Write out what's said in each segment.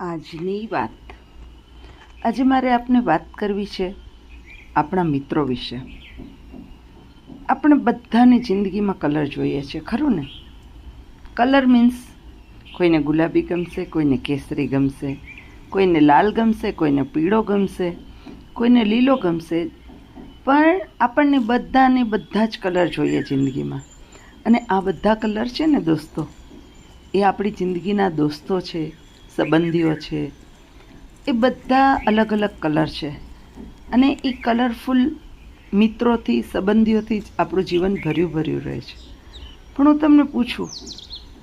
આજની વાત. આજે મારે આપને વાત કરવી છે આપણા મિત્રો વિશે. આપણે બધાની જિંદગીમાં કલર જોઈએ છે, ખરું ને? કલર મીન્સ કોઈને ગુલાબી ગમશે, કોઈને કેસરી ગમશે, કોઈને લાલ ગમશે, કોઈને પીળો ગમશે, કોઈને લીલો ગમશે. પણ આપણને બધાને બધા જ કલર જોઈએ જિંદગીમાં. અને આ બધા કલર છે ને દોસ્તો? એ આપણી જિંદગીના દોસ્તો છે સંબંધીઓ છે. એ બધા અલગ અલગ કલર છે. અને એ કલરફુલ મિત્રોથી, સંબંધીઓથી જ આપણું જીવન ભર્યું ભર્યું રહે છે. પણ હું તમને પૂછું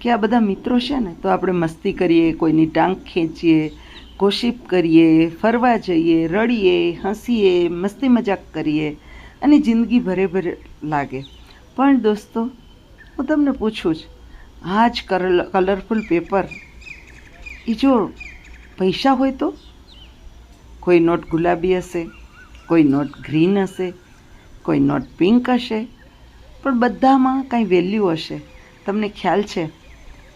કે આ બધા મિત્રો છે ને, તો આપણે મસ્તી કરીએ, કોઈની ટાંગ ખેંચીએ, ગોશિપ કરીએ, ફરવા જઈએ, રડીએ, હસીએ, મસ્તી મજાક કરીએ અને જિંદગી ભરે ભરે લાગે. પણ દોસ્તો, હું તમને પૂછું જ, આ જ કલરફુલ પેપર એ જો પૈસા હોય તો? કોઈ નોટ ગુલાબી હશે, કોઈ નોટ ગ્રીન હશે, કોઈ નોટ પિંક હશે, પણ બધામાં કાંઈ વેલ્યુ હશે. તમને ખ્યાલ છે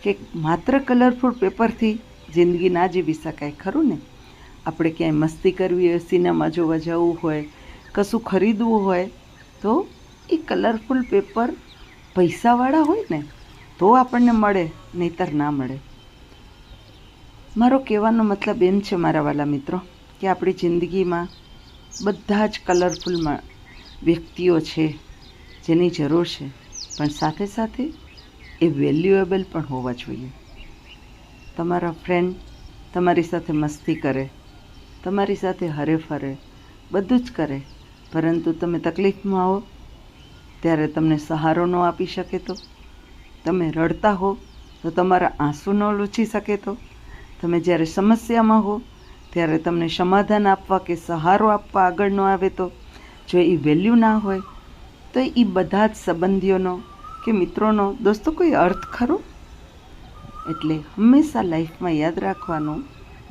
કે માત્ર કલરફુલ પેપરથી જિંદગી ના જીવી શકાય, ખરું ને? આપણે ક્યાંય મસ્તી કરવી હોય સિનેમા જોવા જવું હોય, કશું ખરીદવું હોય, તો એ કલરફુલ પેપર પૈસાવાળા હોય ને, તો આપણને મળે, નહીતર ના મળે. મારો કહેવાનો મતલબ એમ છે, મારા વાલા મિત્રો, કે આપણી જિંદગીમાં બધા જ કલરફુલમાં વ્યક્તિઓ છે, જેની જરૂર છે, પણ સાથે સાથે એ વેલ્યુએબલ પણ હોવા જોઈએ. તમારા ફ્રેન્ડ તમારી સાથે મસ્તી કરે, તમારી સાથે હરે ફરે બધું જ કરે, પરંતુ તમે તકલીફમાં હો, ત્યારે તમને સહારો ન આપી શકે તો? તમે રડતા હો, તો તમારા આંસુ ન લૂછી શકે તો? તમે જ્યારે સમસ્યામાં હો, ત્યારે તમને સમાધાન આપવા કે સહારો આપવા આગળ ન આવે તો? જો એ વેલ્યુ ના હોય, તો એ બધા જ સંબંધીઓનો કે મિત્રોનો, દોસ્તો, કોઈ અર્થ ખરો? એટલે હંમેશા લાઈફમાં યાદ રાખવાનું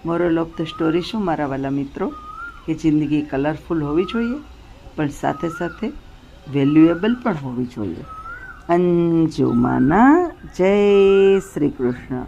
મોરલ ઓફ ધ સ્ટોરી શું, મારા વાલા મિત્રો? કે જિંદગી કલરફુલ હોવી જોઈએ, પણ સાથે સાથે વેલ્યુએબલ પણ હોવી જોઈએ. અંજુમાના જય શ્રી કૃષ્ણ.